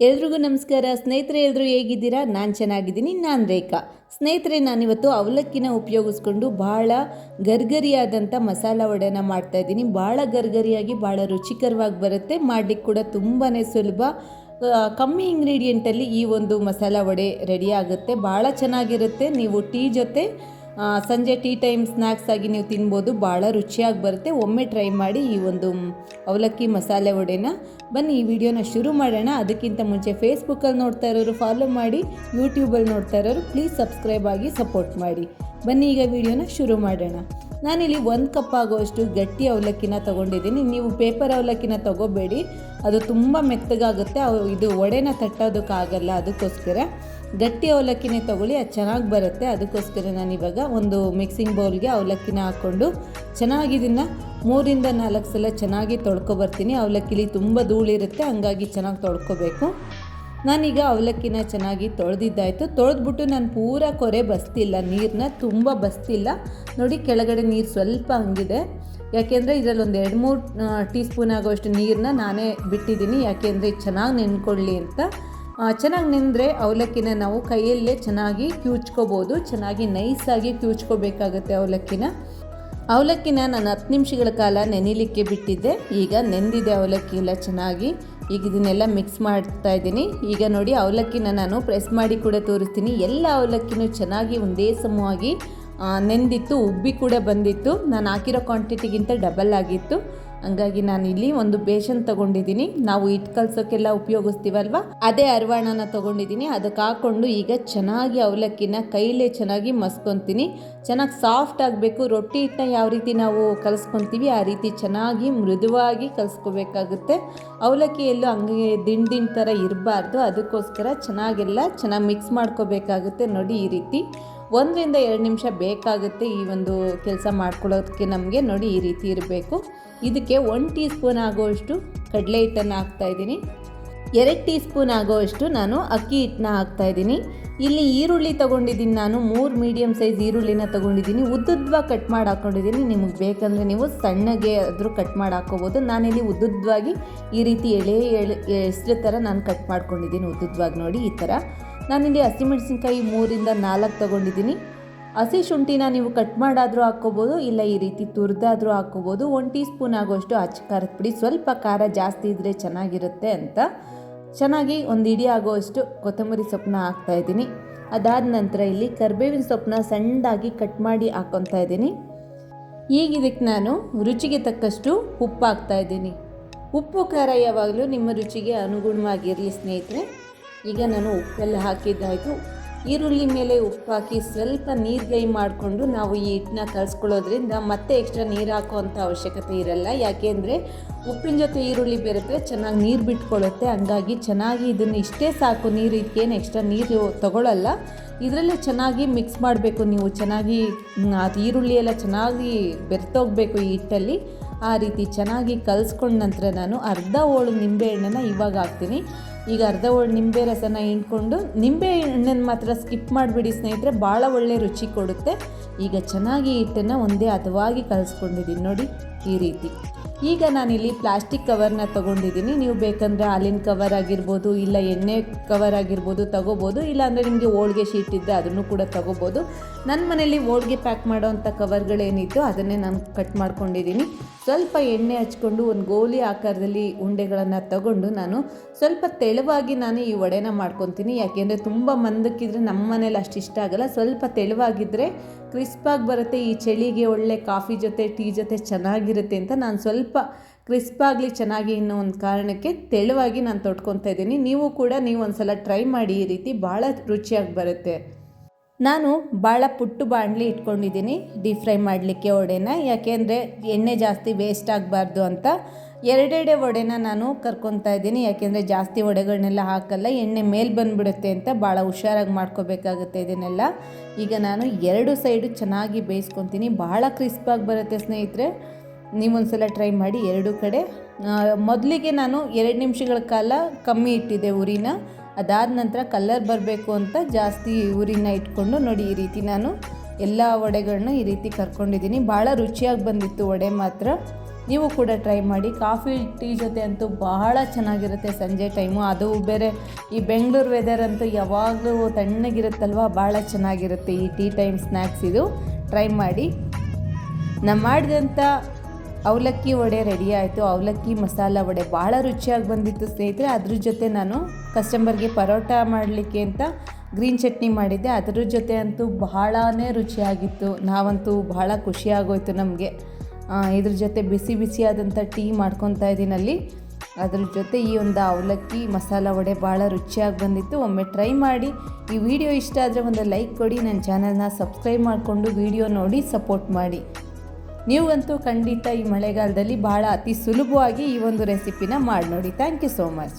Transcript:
ಎಲ್ರಿಗೂ ನಮಸ್ಕಾರ. ಸ್ನೇಹಿತರೆ ಎಲ್ಲರೂ ಹೇಗಿದ್ದೀರಾ? ನಾನು ಚೆನ್ನಾಗಿದ್ದೀನಿ. ನಾನು ರೇಖಾ. ಸ್ನೇಹಿತರೆ, ನಾನಿವತ್ತು ಅವಲಕ್ಕಿನ ಉಪಯೋಗಿಸ್ಕೊಂಡು ಭಾಳ ಗರ್ಗರಿಯಾದಂಥ ಮಸಾಲ ವಡೆನ ಮಾಡ್ತಾಯಿದ್ದೀನಿ ಭಾಳ ಗರ್ಗರಿಯಾಗಿ, ಭಾಳ ರುಚಿಕರವಾಗಿ ಬರುತ್ತೆ. ಮಾಡಲಿಕ್ಕೆ ಕೂಡ ತುಂಬಾ ಸುಲಭ. ಕಮ್ಮಿ ಇಂಗ್ರೀಡಿಯೆಂಟಲ್ಲಿ ಈ ಒಂದು ಮಸಾಲ ವಡೆ ರೆಡಿ ಆಗುತ್ತೆ. ಭಾಳ ಚೆನ್ನಾಗಿರುತ್ತೆ. ನೀವು ಟೀ ಜೊತೆ ಸಂಜೆ ಟೀ ಟೈಮ್ ಸ್ನ್ಯಾಕ್ಸ್ ಆಗಿ ನೀವು ತಿನ್ಬೋದು. ಭಾಳ ರುಚಿಯಾಗಿ ಬರುತ್ತೆ. ಒಮ್ಮೆ ಟ್ರೈ ಮಾಡಿ ಈ ಒಂದು ಅವಲಕ್ಕಿ ಮಸಾಲೆ ವಡೆನ. ಬನ್ನಿ, ಈ ವಿಡಿಯೋನ ಶುರು ಮಾಡೋಣ. ಅದಕ್ಕಿಂತ ಮುಂಚೆ ಫೇಸ್ಬುಕ್ಕಲ್ಲಿ ನೋಡ್ತಾ ಇರೋರು ಫಾಲೋ ಮಾಡಿ ಯೂಟ್ಯೂಬಲ್ಲಿ ನೋಡ್ತಾ ಇರೋರು ಪ್ಲೀಸ್ ಸಬ್ಸ್ಕ್ರೈಬ್ ಆಗಿ ಸಪೋರ್ಟ್ ಮಾಡಿ. ಬನ್ನಿ, ಈಗ ವಿಡಿಯೋನ ಶುರು ಮಾಡೋಣ. ನಾನಿಲ್ಲಿ ಒಂದು ಕಪ್ ಆಗುವಷ್ಟು ಗಟ್ಟಿ ಅವಲಕ್ಕಿನ ತೊಗೊಂಡಿದ್ದೀನಿ. ನೀವು ಪೇಪರ್ ಅವಲಕ್ಕಿನ ತೊಗೋಬೇಡಿ. ಅದು ತುಂಬ ಮೆತ್ತಗಾಗುತ್ತೆ. ಇದು ಒಡೆನ ತಟ್ಟೋದಕ್ಕಾಗಲ್ಲ. ಅದಕ್ಕೋಸ್ಕರ ಗಟ್ಟಿ ಅವಲಕ್ಕಿನೇ ತೊಗೊಳ್ಳಿ, ಅದು ಚೆನ್ನಾಗಿ ಬರುತ್ತೆ. ಅದಕ್ಕೋಸ್ಕರ ನಾನು ಇವಾಗ ಒಂದು ಮಿಕ್ಸಿಂಗ್ ಬೌಲ್ಗೆ ಅವಲಕ್ಕಿನ ಹಾಕ್ಕೊಂಡು ಚೆನ್ನಾಗಿ ಇದನ್ನು ಮೂರಿಂದ ನಾಲ್ಕು ಸಲ ಚೆನ್ನಾಗಿ ತೊಳ್ಕೊಬರ್ತೀನಿ. ಅವಲಕ್ಕಿಲಿ ತುಂಬ ಧೂಳಿರುತ್ತೆ ಹಂಗಾಗಿ ಚೆನ್ನಾಗಿ ತೊಳ್ಕೊಬೇಕು. ನಾನೀಗ ಅವಲಕ್ಕಿನ ಚೆನ್ನಾಗಿ ತೊಳೆದಿದ್ದಾಯಿತು. ತೊಳೆದ್ಬಿಟ್ಟು ನಾನು ಪೂರ ಕೊರೆ ಬಸ್ತಿಲ್ಲ ನೀರನ್ನ ತುಂಬ ಬಸ್ತಿಲ್ಲ. ನೋಡಿ ಕೆಳಗಡೆ ನೀರು ಸ್ವಲ್ಪ ಹಂಗಿದೆ. ಯಾಕೆಂದರೆ ಇದರಲ್ಲಿ ಒಂದು ಎರಡು ಮೂರು ಟೀ ಸ್ಪೂನ್ ಆಗೋಷ್ಟು ನೀರನ್ನ ನಾನೇ ಬಿಟ್ಟಿದ್ದೀನಿ. ಯಾಕೆಂದರೆ ಚೆನ್ನಾಗಿ ನೆನ್ಕೊಳ್ಳಿ ಅಂತ. ಚೆನ್ನಾಗಿ ನೆಂದರೆ ಅವಲಕ್ಕಿನ ನಾವು ಕೈಯಲ್ಲೇ ಚೆನ್ನಾಗಿ ಕ್ಯೂಚ್ಕೋಬೋದು, ಚೆನ್ನಾಗಿ ನೈಸಾಗಿ ಕ್ಯೂಚ್ಕೋಬೇಕಾಗುತ್ತೆ ಅವಲಕ್ಕಿನ. ಅವಲಕ್ಕಿನ ನಾನು ಹತ್ತು ನಿಮಿಷಗಳ ಕಾಲ ನೆನಿಲಿಕ್ಕೆ ಬಿಟ್ಟಿದ್ದೆ, ಈಗ ನೆಂದಿದೆ ಅವಲಕ್ಕಿ ಎಲ್ಲ ಚೆನ್ನಾಗಿ. ಈಗ ಇದನ್ನೆಲ್ಲ ಮಿಕ್ಸ್ ಮಾಡ್ತಾ ಇದ್ದೀನಿ. ಈಗ ನೋಡಿ ಅವಲಕ್ಕಿನ ನಾನು ಪ್ರೆಸ್ ಮಾಡಿ ಕೂಡ ತೋರಿಸ್ತೀನಿ. ಎಲ್ಲ ಅವಲಕ್ಕಿನೂ ಚೆನ್ನಾಗಿ ಒಂದೇ ಸಮವಾಗಿ ನೆಂದಿತ್ತು, ಉಬ್ಬಿ ಕೂಡ ಬಂದಿತ್ತು. ನಾನು ಹಾಕಿರೋ ಕ್ವಾಂಟಿಟಿಗಿಂತ ಡಬಲ್ ಆಗಿತ್ತು. ಹಂಗಾಗಿ ನಾನು ಇಲ್ಲಿ ಒಂದು ಬೇಷನ್ ತಗೊಂಡಿದ್ದೀನಿ. ನಾವು ಹಿಟ್ಟು ಕಲ್ಸೋಕ್ಕೆಲ್ಲ ಉಪಯೋಗಿಸ್ತೀವಲ್ವ? ಅದೇ ಅರವಾಣನ ತಗೊಂಡಿದ್ದೀನಿ. ಅದಕ್ಕೆ ಹಾಕ್ಕೊಂಡು ಈಗ ಚೆನ್ನಾಗಿ ಅವಲಕ್ಕಿನ ಕೈಲೇ ಚೆನ್ನಾಗಿ ಮಸ್ಕೊತೀನಿ. ಚೆನ್ನಾಗಿ ಸಾಫ್ಟ್ ಆಗಬೇಕು. ರೊಟ್ಟಿ ಹಿಟ್ಟನ್ನ ಯಾವ ರೀತಿ ನಾವು ಕಲಿಸ್ಕೊತೀವಿ, ಆ ರೀತಿ ಚೆನ್ನಾಗಿ ಮೃದುವಾಗಿ ಕಲಿಸ್ಕೋಬೇಕಾಗುತ್ತೆ. ಅವಲಕ್ಕಿಯಲ್ಲೂ ಹಂಗೆ ದಿಂಡ್ ದಿಂಡ್ ಥರ ಇರಬಾರ್ದು. ಅದಕ್ಕೋಸ್ಕರ ಚೆನ್ನಾಗೆಲ್ಲ ಚೆನ್ನಾಗಿ ಮಿಕ್ಸ್ ಮಾಡ್ಕೋಬೇಕಾಗುತ್ತೆ ನೋಡಿ ಈ ರೀತಿ. ಒಂದರಿಂದ ಎರಡು ನಿಮಿಷ ಬೇಕಾಗುತ್ತೆ ಈ ಒಂದು ಕೆಲಸ ಮಾಡ್ಕೊಳ್ಳೋದಕ್ಕೆ ನಮಗೆ ನೋಡಿ ಈ ರೀತಿ ಇರಬೇಕು. ಇದಕ್ಕೆ ಒನ್ ಟೀ ಸ್ಪೂನ್ ಆಗುವಷ್ಟು ಕಡಲೆ ಹಿಟ್ಟನ್ನು ಹಾಕ್ತಾಯಿದ್ದೀನಿ ಎರಡು ಟೀ ಸ್ಪೂನ್ ಆಗೋವಷ್ಟು ನಾನು ಅಕ್ಕಿ ಹಿಟ್ಟನ್ನ ಹಾಕ್ತಾಯಿದ್ದೀನಿ ಇಲ್ಲಿ ಈರುಳ್ಳಿ ತೊಗೊಂಡಿದ್ದೀನಿ ನಾನು, ಮೂರು ಮೀಡಿಯಮ್ ಸೈಜ್ ಈರುಳ್ಳಿನ ತೊಗೊಂಡಿದ್ದೀನಿ. ಉದ್ದುದ್ವ ಕಟ್ ಮಾಡಿ ಹಾಕ್ಕೊಂಡಿದ್ದೀನಿ ನಿಮಗೆ ಬೇಕಂದರೆ ನೀವು ಸಣ್ಣಗೆ ಆದರೂ ಕಟ್ ಮಾಡಿ ಹಾಕ್ಕೋಬೋದು. ನಾನಿಲ್ಲಿ ಉದ್ದುದ್ವಾಗಿ ಈ ರೀತಿ ಎಳೆ ಎಳೆ ಹೆಸ್ರು ಥರ ನಾನು ಕಟ್ ಮಾಡ್ಕೊಂಡಿದ್ದೀನಿ ಉದ್ದುದ್ವಾಗಿ ನೋಡಿ ಈ ಥರ. ನಾನಿಲ್ಲಿ ಹಸಿಮೆಣಸಿನ್ಕಾಯಿ ಮೂರಿಂದ ನಾಲ್ಕು ತೊಗೊಂಡಿದ್ದೀನಿ. ಹಸಿ ಶುಂಠಿನ ನೀವು ಕಟ್ ಮಾಡಾದರೂ ಹಾಕ್ಕೋಬೋದು, ಇಲ್ಲ ಈ ರೀತಿ ತುರಿದಾದರೂ ಹಾಕ್ಕೋಬೋದು. ಒನ್ ಟೀ ಸ್ಪೂನ್ ಆಗೋಷ್ಟು ಅಚ್ಚ ಖಾರದ ಪುಡಿ, ಸ್ವಲ್ಪ ಖಾರ ಜಾಸ್ತಿ ಇದ್ದರೆ ಚೆನ್ನಾಗಿರುತ್ತೆ ಅಂತ. ಚೆನ್ನಾಗಿ ಒಂದು ಇಡಿ ಆಗೋಷ್ಟು ಕೊತ್ತಂಬರಿ ಸೊಪ್ಪನ್ನ ಹಾಕ್ತಾಯಿದ್ದೀನಿ ಅದಾದ ನಂತರ ಇಲ್ಲಿ ಕರ್ಬೇವಿನ ಸೊಪ್ಪನ್ನ ಸಣ್ಣದಾಗಿ ಕಟ್ ಮಾಡಿ ಹಾಕ್ಕೊತಾ ಇದ್ದೀನಿ. ಈಗ ಇದಕ್ಕೆ ನಾನು ರುಚಿಗೆ ತಕ್ಕಷ್ಟು ಉಪ್ಪು ಹಾಕ್ತಾ ಇದ್ದೀನಿ. ಉಪ್ಪು ಖಾರ ಯಾವಾಗಲೂ ನಿಮ್ಮ ರುಚಿಗೆ ಅನುಗುಣವಾಗಿರಲಿ ಸ್ನೇಹಿತರೆ. ಈಗ ನಾನು ಉಪ್ಪೆಲ್ಲ ಹಾಕಿದ್ದಾಯಿತು. ಈರುಳ್ಳಿ ಮೇಲೆ ಉಪ್ಪು ಹಾಕಿ ಸ್ವಲ್ಪ ನೀರ್ಗೈ ಮಾಡಿಕೊಂಡು ನಾವು ಈ ಹಿಟ್ಟನ್ನ ಕಲಸ್ಕೊಳ್ಳೋದ್ರಿಂದ ಮತ್ತೆ ಎಕ್ಸ್ಟ್ರಾ ನೀರು ಹಾಕೋವಂಥ ಅವಶ್ಯಕತೆ ಇರಲ್ಲ. ಯಾಕೆಂದರೆ ಉಪ್ಪಿನ ಜೊತೆ ಈರುಳ್ಳಿ ಬೆರೆತರೆ ಚೆನ್ನಾಗಿ ನೀರು ಬಿಟ್ಕೊಳ್ಳುತ್ತೆ. ಹಂಗಾಗಿ ಚೆನ್ನಾಗಿ ಇದನ್ನು ಇಷ್ಟೇ ಸಾಕು. ನೀರು ಇದಕ್ಕೇನು ಎಕ್ಸ್ಟ್ರಾ ನೀರು ತಗೊಳ್ಳಲ್ಲ ಇದರಲ್ಲೇ ಚೆನ್ನಾಗಿ ಮಿಕ್ಸ್ ಮಾಡಬೇಕು ನೀವು. ಚೆನ್ನಾಗಿ ಅದು ಈರುಳ್ಳಿ ಎಲ್ಲ ಚೆನ್ನಾಗಿ ಬೆರೆತೋಗ್ಬೇಕು ಈ ಹಿಟ್ಟಲ್ಲಿ. ಆ ರೀತಿ ಚೆನ್ನಾಗಿ ಕಲಿಸ್ಕೊಂಡ ನಂತರ ನಾನು ಅರ್ಧ ಹೋಳು ನಿಂಬೆ ಹಣ್ಣನ್ನು ಇವಾಗ ಹಾಕ್ತೀನಿ. ಈಗ ಅರ್ಧ ಹೋಳು ನಿಂಬೆ ರಸನ ಹಿಂಡ್ಕೊಂಡು ನಿಂಬೆ ಹಣ್ಣನ್ನು ಮಾತ್ರ ಸ್ಕಿಪ್ ಮಾಡಿಬಿಡಿ ಸ್ನೇಹಿತರೆ ಭಾಳ ಒಳ್ಳೆ ರುಚಿ ಕೊಡುತ್ತೆ. ಈಗ ಚೆನ್ನಾಗಿ ಹಿಟ್ಟನ್ನು ಒಂದೇ ಹದವಾಗಿ ಕಲಿಸ್ಕೊಂಡಿದ್ದೀನಿ ನೋಡಿ ಈ ರೀತಿ. ಈಗ ನಾನಿಲ್ಲಿ ಪ್ಲಾಸ್ಟಿಕ್ ಕವರ್ನ ತೊಗೊಂಡಿದ್ದೀನಿ. ನೀವು ಬೇಕಂದರೆ ಹಾಲಿನ ಕವರ್ ಆಗಿರ್ಬೋದು, ಇಲ್ಲ ಎಣ್ಣೆ ಕವರ್ ಆಗಿರ್ಬೋದು ತಗೋಬೋದು ಇಲ್ಲಾಂದರೆ ನಿಮಗೆ ಹೋಳ್ಗೆ ಶೀಟ್ ಇದ್ದರೆ ಅದನ್ನು ಕೂಡ ತಗೋಬೋದು. ನನ್ನ ಮನೇಲಿ ಹೋಳ್ಗೆ ಪ್ಯಾಕ್ ಮಾಡೋವಂಥ ಕವರ್ಗಳೇನಿತ್ತು ಅದನ್ನೇ ನಾನು ಕಟ್ ಮಾಡ್ಕೊಂಡಿದ್ದೀನಿ. ಸ್ವಲ್ಪ ಎಣ್ಣೆ ಹಚ್ಕೊಂಡು ಒಂದು ಗೋಲಿ ಆಕಾರದಲ್ಲಿ ಉಂಡೆಗಳನ್ನು ತಗೊಂಡು ನಾನು ಸ್ವಲ್ಪ ತೆಳುವಾಗಿ ನಾನು ಈ ವಡೆನ ಮಾಡ್ಕೊತೀನಿ. ಯಾಕೆಂದರೆ ತುಂಬ ಮಂದಕ್ಕಿದ್ರೆ ನಮ್ಮ ಮನೇಲಿ ಅಷ್ಟು ಇಷ್ಟ ಆಗಲ್ಲ. ಸ್ವಲ್ಪ ತೆಳುವಾಗಿದ್ದರೆ ಕ್ರಿಸ್ಪಾಗಿ ಬರುತ್ತೆ, ಈ ಚಳಿಗೆ ಒಳ್ಳೆ ಕಾಫಿ ಜೊತೆ, ಟೀ ಜೊತೆ ಚೆನ್ನಾಗಿರುತ್ತೆ ಅಂತ ನಾನು ಸ್ವಲ್ಪ ಕ್ರಿಸ್ಪಾಗಲಿ ಚೆನ್ನಾಗಿ ಇನ್ನೋ ಒಂದು ಕಾರಣಕ್ಕೆ ತೆಳುವಾಗಿ ನಾನು ತೊಟ್ಕೊತಾ ಇದ್ದೀನಿ. ನೀವು ಕೂಡ ನೀವು ಒಂದ್ಸಲ ಟ್ರೈ ಮಾಡಿ, ಈ ರೀತಿ ಭಾಳ ರುಚಿಯಾಗಿ ಬರುತ್ತೆ. ನಾನು ಭಾಳ ಪುಟ್ಟು ಬಾಣಲಿ ಇಟ್ಕೊಂಡಿದ್ದೀನಿ ಡೀಪ್ ಫ್ರೈ ಮಾಡಲಿಕ್ಕೆ ಒಡೆನ ಯಾಕೆಂದರೆ ಎಣ್ಣೆ ಜಾಸ್ತಿ ವೇಸ್ಟ್ ಆಗಬಾರ್ದು ಅಂತ. ಎರಡೆರಡೆ ಒಡೆನ ನಾನು ಕರ್ಕೊತಾ ಇದ್ದೀನಿ, ಯಾಕೆಂದರೆ ಜಾಸ್ತಿ ಒಡೆಗಳನ್ನೆಲ್ಲ ಹಾಕಲ್ಲ, ಎಣ್ಣೆ ಮೇಲೆ ಬಂದುಬಿಡುತ್ತೆ ಅಂತ ಭಾಳ ಹುಷಾರಾಗಿ ಮಾಡ್ಕೋಬೇಕಾಗುತ್ತೆ ಇದನ್ನೆಲ್ಲ. ಈಗ ನಾನು ಎರಡು ಸೈಡು ಚೆನ್ನಾಗಿ ಬೇಯಿಸ್ಕೊತೀನಿ, ಭಾಳ ಕ್ರಿಸ್ಪಾಗಿ ಬರುತ್ತೆ ಸ್ನೇಹಿತರೆ. ನೀವೊಂದ್ಸಲ ಟ್ರೈ ಮಾಡಿ ಎರಡು ಕಡೆ. ಮೊದಲಿಗೆ ನಾನು ಎರಡು ನಿಮಿಷಗಳ ಕಾಲ ಕಮ್ಮಿ ಇಟ್ಟಿದ್ದೆ ಉರಿನ. ಅದಾದ ನಂತರ ಕಲ್ಲರ್ ಬರಬೇಕು ಅಂತ ಜಾಸ್ತಿ ಊರಿನ ಇಟ್ಕೊಂಡು ನೋಡಿ, ಈ ರೀತಿ ನಾನು ಎಲ್ಲ ವಡೆಗಳನ್ನ ಈ ರೀತಿ ಕರ್ಕೊಂಡಿದ್ದೀನಿ. ಭಾಳ ರುಚಿಯಾಗಿ ಬಂದಿತ್ತು ವಡೆ ಮಾತ್ರ. ನೀವು ಕೂಡ ಟ್ರೈ ಮಾಡಿ. ಕಾಫಿ ಟೀ ಜೊತೆ ಅಂತೂ ಬಹಳ ಚೆನ್ನಾಗಿರುತ್ತೆ ಸಂಜೆ ಟೈಮು. ಅದು ಬೇರೆ, ಈ ಬೆಂಗಳೂರು ವೆದರ್ ಅಂತೂ ಯಾವಾಗಲೂ ತಣ್ಣಗಿರುತ್ತಲ್ವ? ಭಾಳ ಚೆನ್ನಾಗಿರುತ್ತೆ ಈ ಟೀ ಟೈಮ್ ಸ್ನ್ಯಾಕ್ಸ್ ಇದು. ಟ್ರೈ ಮಾಡಿ. ನಾನು ಮಾಡಿದಂಥ ಅವಲಕ್ಕಿ ವಡೆ ರೆಡಿ ಆಯಿತು. ಅವಲಕ್ಕಿ ಮಸಾಲ ವಡೆ ಭಾಳ ರುಚಿಯಾಗಿ ಬಂದಿತ್ತು ಸ್ನೇಹಿತರೆ. ಅದ್ರ ಜೊತೆ ನಾನು ಕಸ್ಟಮರ್ಗೆ ಪರೋಟ ಮಾಡಲಿಕ್ಕೆ ಅಂತ ಗ್ರೀನ್ ಚಟ್ನಿ ಮಾಡಿದ್ದೆ. ಅದ್ರ ಜೊತೆ ಅಂತೂ ಬಹಳನೇ ರುಚಿಯಾಗಿತ್ತು. ನಾವಂತೂ ಬಹಳ ಖುಷಿಯಾಗೋಯ್ತು ನಮಗೆ. ಇದ್ರ ಜೊತೆ ಬಿಸಿ ಬಿಸಿಯಾದಂಥ ಟೀ ಮಾಡ್ಕೊತಾ ಇದ್ದೀನಲ್ಲಿ ಅದ್ರ ಜೊತೆ ಈ ಒಂದು ಅವಲಕ್ಕಿ ಮಸಾಲ ವಡೆ ಭಾಳ ರುಚಿಯಾಗಿ ಬಂದಿತ್ತು. ಒಮ್ಮೆ ಟ್ರೈ ಮಾಡಿ. ಈ ವಿಡಿಯೋ ಇಷ್ಟ ಆದರೆ ಒಂದು ಲೈಕ್ ಕೊಡಿ. ನನ್ನ ಚಾನಲ್ನ ಸಬ್ಸ್ಕ್ರೈಬ್ ಮಾಡಿಕೊಂಡು ವಿಡಿಯೋ ನೋಡಿ ಸಪೋರ್ಟ್ ಮಾಡಿ. ನೀವಂತೂ ಖಂಡಿತ ಈ ಮಳೆಗಾಲದಲ್ಲಿ ಭಾಳ ಅತಿ ಸುಲಭವಾಗಿ ಈ ಒಂದು ರೆಸಿಪಿನ ಮಾಡಿ ನೋಡಿ. Thank you so much